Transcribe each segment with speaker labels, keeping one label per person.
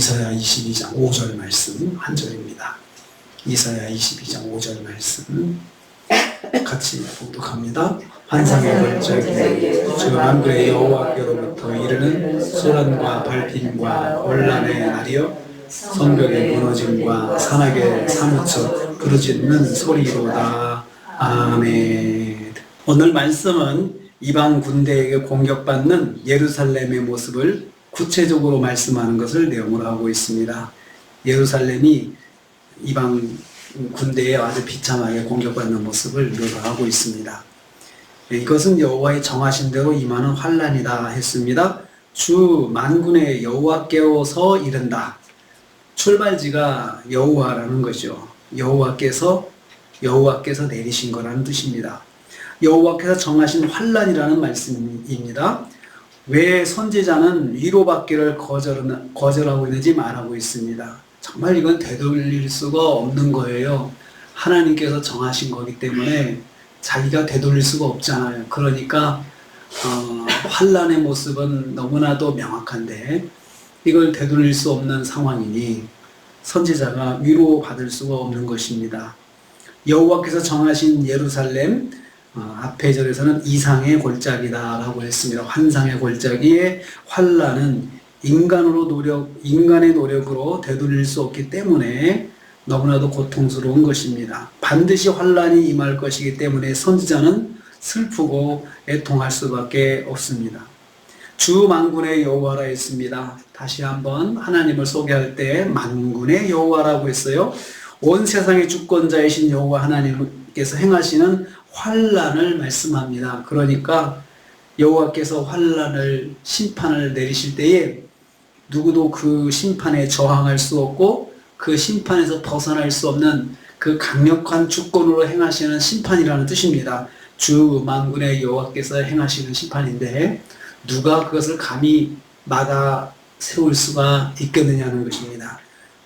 Speaker 1: 이사야 22장 5절 말씀 한 절입니다. 이사야 22장 5절 말씀 같이 봉독합니다. 환상의 걸작이 주 만군의 여호와께로부터 이르는 소란과 발핀과 혼란의 날이여 성벽의 무너짐과 산악의 사무쳐 부르짖는 소리로다. 아멘. 오늘 말씀은 이방 군대에게 공격받는 예루살렘의 모습을 구체적으로 말씀하는 것을 내용으로 하고 있습니다. 예루살렘이 이방 군대에 아주 비참하게 공격받는 모습을 묘사하고 있습니다. 이것은 여호와의 정하신 대로 임하는 환란이다 했습니다. 주 만군의 여호와께서 이른다. 출발지가 여호와라는 거죠. 여호와께서 여호와께서 내리신 거라는 뜻입니다. 여호와께서 정하신 환란이라는 말씀입니다. 왜 선지자는 위로받기를 거절, 거절하고 있는지 말하고 있습니다. 정말 이건 되돌릴 수가 없는 거예요. 하나님께서 정하신 거기 때문에 자기가 되돌릴 수가 없잖아요. 그러니까 어, 환란의 모습은 너무나도 명확한데 이걸 되돌릴 수 없는 상황이니 선지자가 위로받을 수가 없는 것입니다. 여호와께서 정하신 예루살렘 어, 앞의 절에서는 이상의 골짜기다라고 했습니다. 환상의 골짜기의 환란은 인간으로 노력, 인간의 노력으로 되돌릴 수 없기 때문에 너무나도 고통스러운 것입니다. 반드시 환란이 임할 것이기 때문에 선지자는 슬프고 애통할 수밖에 없습니다. 주 만군의 여호와라 했습니다. 다시 한번 하나님을 소개할 때 만군의 여호와라고 했어요. 온 세상의 주권자이신 여호와 하나님께서 행하시는 환란을 말씀합니다. 그러니까 여호와께서 환란을 심판을 내리실 때에 누구도 그 심판에 저항할 수 없고 그 심판에서 벗어날 수 없는 그 강력한 주권으로 행하시는 심판이라는 뜻입니다. 주 만군의 여호와께서 행하시는 심판인데 누가 그것을 감히 막아 세울 수가 있겠느냐는 것입니다.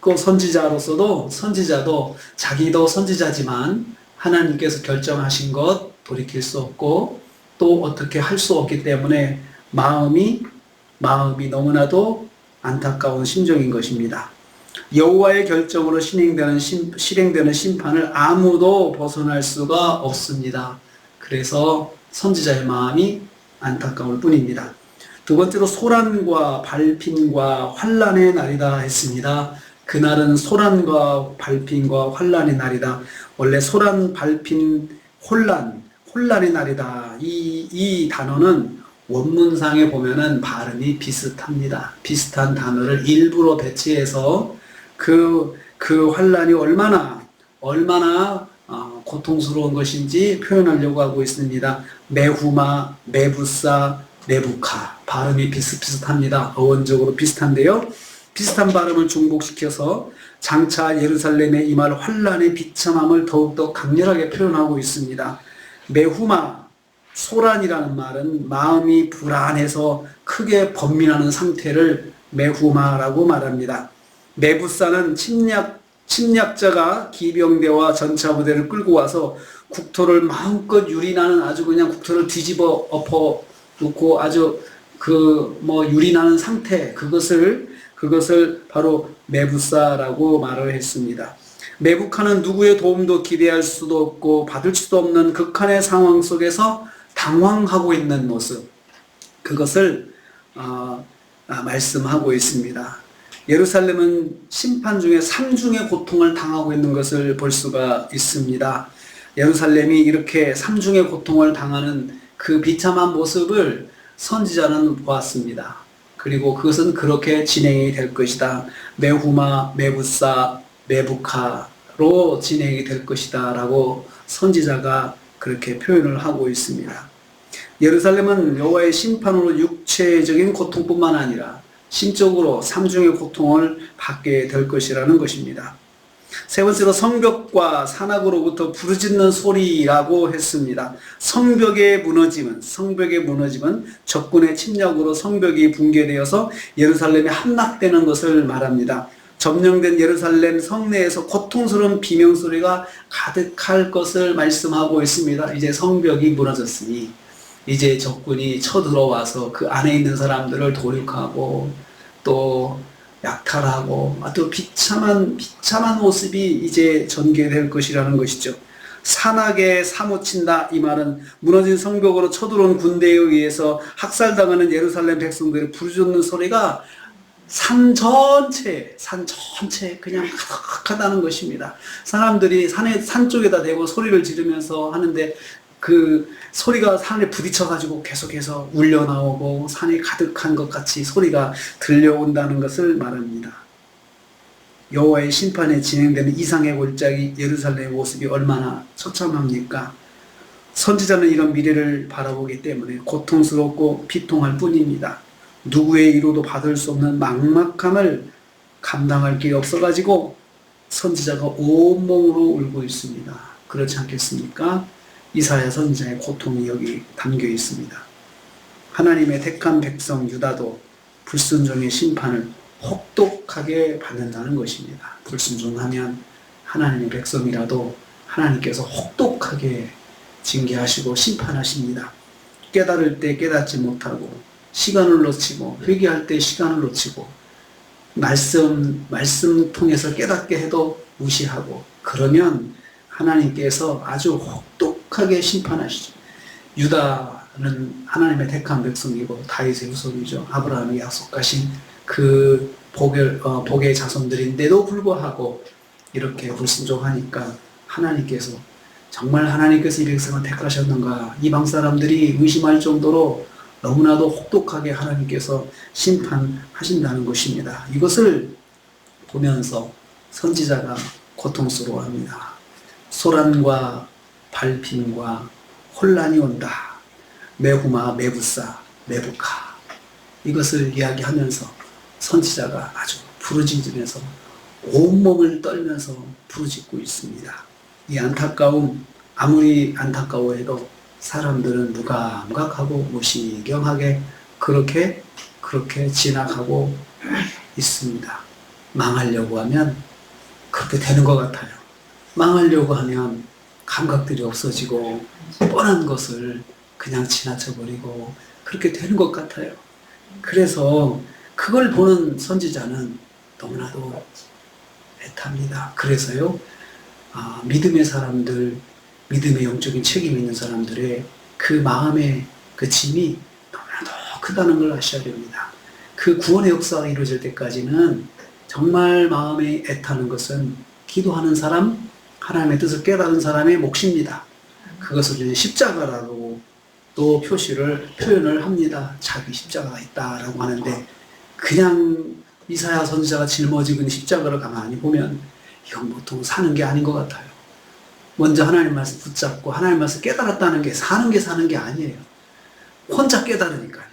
Speaker 1: 그 선지자로서도 선지자도 자기도 선지자지만 하나님께서 결정하신 것 돌이킬 수 없고 또 어떻게 할 수 없기 때문에 마음이 마음이 너무나도 안타까운 심정인 것입니다. 여호와의 결정으로 실행되는 심, 실행되는 심판을 아무도 벗어날 수가 없습니다. 그래서 선지자의 마음이 안타까울 뿐입니다. 두 번째로 소란과 발핀과 환란의 날이다 했습니다. 그날은 소란과 발핀과 환란의 날이다. 원래 소란, 발핀, 혼란, 혼란의 날이다. 이, 이 단어는 원문상에 보면은 발음이 비슷합니다. 비슷한 단어를 일부러 배치해서 그, 그 환란이 얼마나, 얼마나 어, 고통스러운 것인지 표현하려고 하고 있습니다. 메후마, 메부사, 메부카. 발음이 비슷비슷합니다. 어원적으로 비슷한데요. 비슷한 발음을 중복시켜서 장차 예루살렘에 임할 환란의 비참함을 더욱더 강렬하게 표현하고 있습니다. 메후마, 소란이라는 말은 마음이 불안해서 크게 번민하는 상태를 메후마라고 말합니다. 메부사는 침략, 침략자가 기병대와 전차 부대를 끌고 와서 국토를 마음껏 유린하는 아주 그냥 국토를 뒤집어 엎어 놓고 아주 그 뭐 유린하는 상태 그것을 그것을 바로 메부사라고 말을 했습니다. 메부카는 누구의 도움도 기대할 수도 없고 받을 수도 없는 극한의 상황 속에서 당황하고 있는 모습 그것을 어, 아, 말씀하고 있습니다. 예루살렘은 심판 중에 삼중의 고통을 당하고 있는 것을 볼 수가 있습니다. 예루살렘이 이렇게 삼중의 고통을 당하는 그 비참한 모습을 선지자는 보았습니다. 그리고 그것은 그렇게 진행이 될 것이다. 메후마, 메부사, 메부카로 진행이 될 것이다. 라고 선지자가 그렇게 표현을 하고 있습니다. 예루살렘은 여호와의 심판으로 육체적인 고통뿐만 아니라 심적으로 삼중의 고통을 받게 될 것이라는 것입니다. 세 번째로 성벽과 산악으로부터 부르짖는 소리라고 했습니다. 성벽의 무너짐은 성벽의 무너짐은 적군의 침략으로 성벽이 붕괴되어서 예루살렘이 함락되는 것을 말합니다. 점령된 예루살렘 성내에서 고통스러운 비명 소리가 가득할 것을 말씀하고 있습니다. 이제 성벽이 무너졌으니 이제 적군이 쳐들어와서 그 안에 있는 사람들을 도륙하고 또 약탈하고 아주 비참한 비참한 모습이 이제 전개될 것이라는 것이죠. 산악에 사무친다 이 말은 무너진 성벽으로 쳐들어온 군대에 의해서 학살당하는 예루살렘 백성들의 부르짖는 소리가 산 전체, 산 전체 그냥 가득하다는 것입니다. 사람들이 산에 산 쪽에다 대고 소리를 지르면서 하는데 그 소리가 산에 부딪혀가지고 계속해서 울려 나오고 산이 가득한 것 같이 소리가 들려온다는 것을 말합니다. 여호와의 심판에 진행되는 이상의 골짜기 예루살렘의 모습이 얼마나 처참합니까? 선지자는 이런 미래를 바라보기 때문에 고통스럽고 비통할 뿐입니다. 누구의 이로도 받을 수 없는 막막함을 감당할 길이 없어가지고 선지자가 온몸으로 울고 있습니다. 그렇지 않겠습니까? 이사야 선지자의 고통이 여기 담겨 있습니다. 하나님의 택한 백성 유다도 불순종의 심판을 혹독하게 받는다는 것입니다. 불순종하면 하나님의 백성이라도 하나님께서 혹독하게 징계하시고 심판하십니다. 깨달을 때 깨닫지 못하고 시간을 놓치고 회개할 때 시간을 놓치고 말씀 말씀 통해서 깨닫게 해도 무시하고 그러면 하나님께서 아주 혹독 하게 심판하시죠. 유다는 하나님의 택한 백성이고 다윗의 후손이죠. 아브라함이 약속하신 그 복의, 어, 복의 자손들인데도 불구하고 이렇게 불순종하니까 하나님께서 정말 하나님께서 이 백성을 택하셨는가 이방 사람들이 의심할 정도로 너무나도 혹독하게 하나님께서 심판하신다는 것입니다. 이것을 보면서 선지자가 고통스러워합니다. 소란과 발핀과 혼란이 온다. 메후마, 메부사, 메부카 이것을 이야기하면서 선지자가 아주 부르짖으면서 온몸을 떨면서 부르짖고 있습니다. 이 안타까움 아무리 안타까워해도 사람들은 무감각하고 무시경하게 그렇게 그렇게 지나가고 있습니다. 망하려고 하면 그렇게 되는 것 같아요. 망하려고 하면 감각들이 없어지고 뻔한 것을 그냥 지나쳐 버리고 그렇게 되는 것 같아요. 그래서 그걸 보는 선지자는 너무나도 애탑니다. 그래서요, 아, 믿음의 사람들, 믿음의 영적인 책임 있는 사람들의 그 마음의 그 짐이 너무나도 크다는 걸 아셔야 됩니다. 그 구원의 역사가 이루어질 때까지는 정말 마음에 애타는 것은 기도하는 사람, 하나님의 뜻을 깨달은 사람의 몫입니다. 그것을 십자가라고 또 표시를, 표현을 합니다. 자기 십자가가 있다라고 하는데, 그냥 이사야 선지자가 짊어지고 있는 십자가를 가만히 보면, 이건 보통 사는 게 아닌 것 같아요. 먼저 하나님 말씀 붙잡고 하나님 말씀 깨달았다는 게 사는 게 사는 게 아니에요. 혼자 깨달으니까요.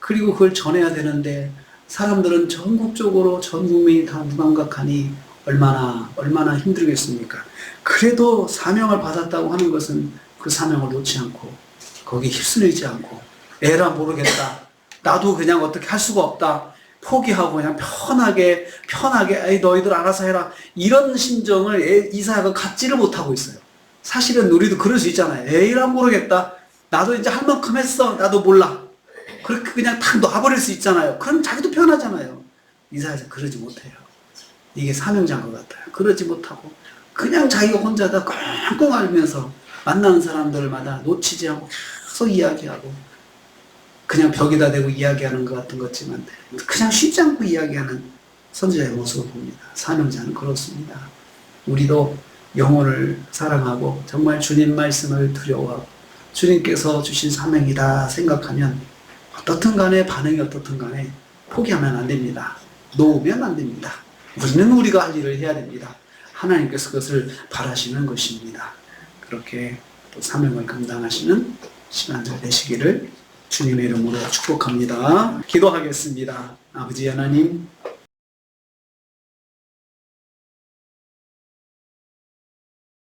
Speaker 1: 그리고 그걸 전해야 되는데 사람들은 전국적으로 전 국민이 다 무감각하니 얼마나 얼마나 힘들겠습니까? 그래도 사명을 받았다고 하는 것은 그 사명을 놓지 않고 거기 휩쓸리지 않고 에라 모르겠다. 나도 그냥 어떻게 할 수가 없다. 포기하고 그냥 편하게 편하게 에이 너희들 알아서 해라 이런 심정을 에- 이사야가 갖지를 못하고 있어요. 사실은 우리도 그럴 수 있잖아요. 에이라 모르겠다. 나도 이제 할 만큼 했어. 나도 몰라. 그렇게 그냥 탁 놔버릴 수 있잖아요. 그럼 자기도 편하잖아요. 이사야는 그러지 못해요. 이게 사명자인 것 같아요. 그러지 못하고 그냥 자기가 혼자다 끙끙 앓면서 만나는 사람들마다 놓치지 않고 계속 이야기하고 그냥 벽에다 대고 이야기하는 것 같은 것지만 그냥 쉽지 않고 이야기하는 선지자의 모습을 봅니다. 사명자는 그렇습니다. 우리도 영혼을 사랑하고 정말 주님 말씀을 두려워하고 주님께서 주신 사명이다 생각하면 어떻든 간에 반응이 어떻든 간에 포기하면 안 됩니다. 놓으면 안 됩니다. 우리는 우리가 할 일을 해야 됩니다. 하나님께서 그것을 바라시는 것입니다. 그렇게 또 사명을 감당하시는 시간들 되시기를 주님의 이름으로 축복합니다. 기도하겠습니다. 아버지 하나님,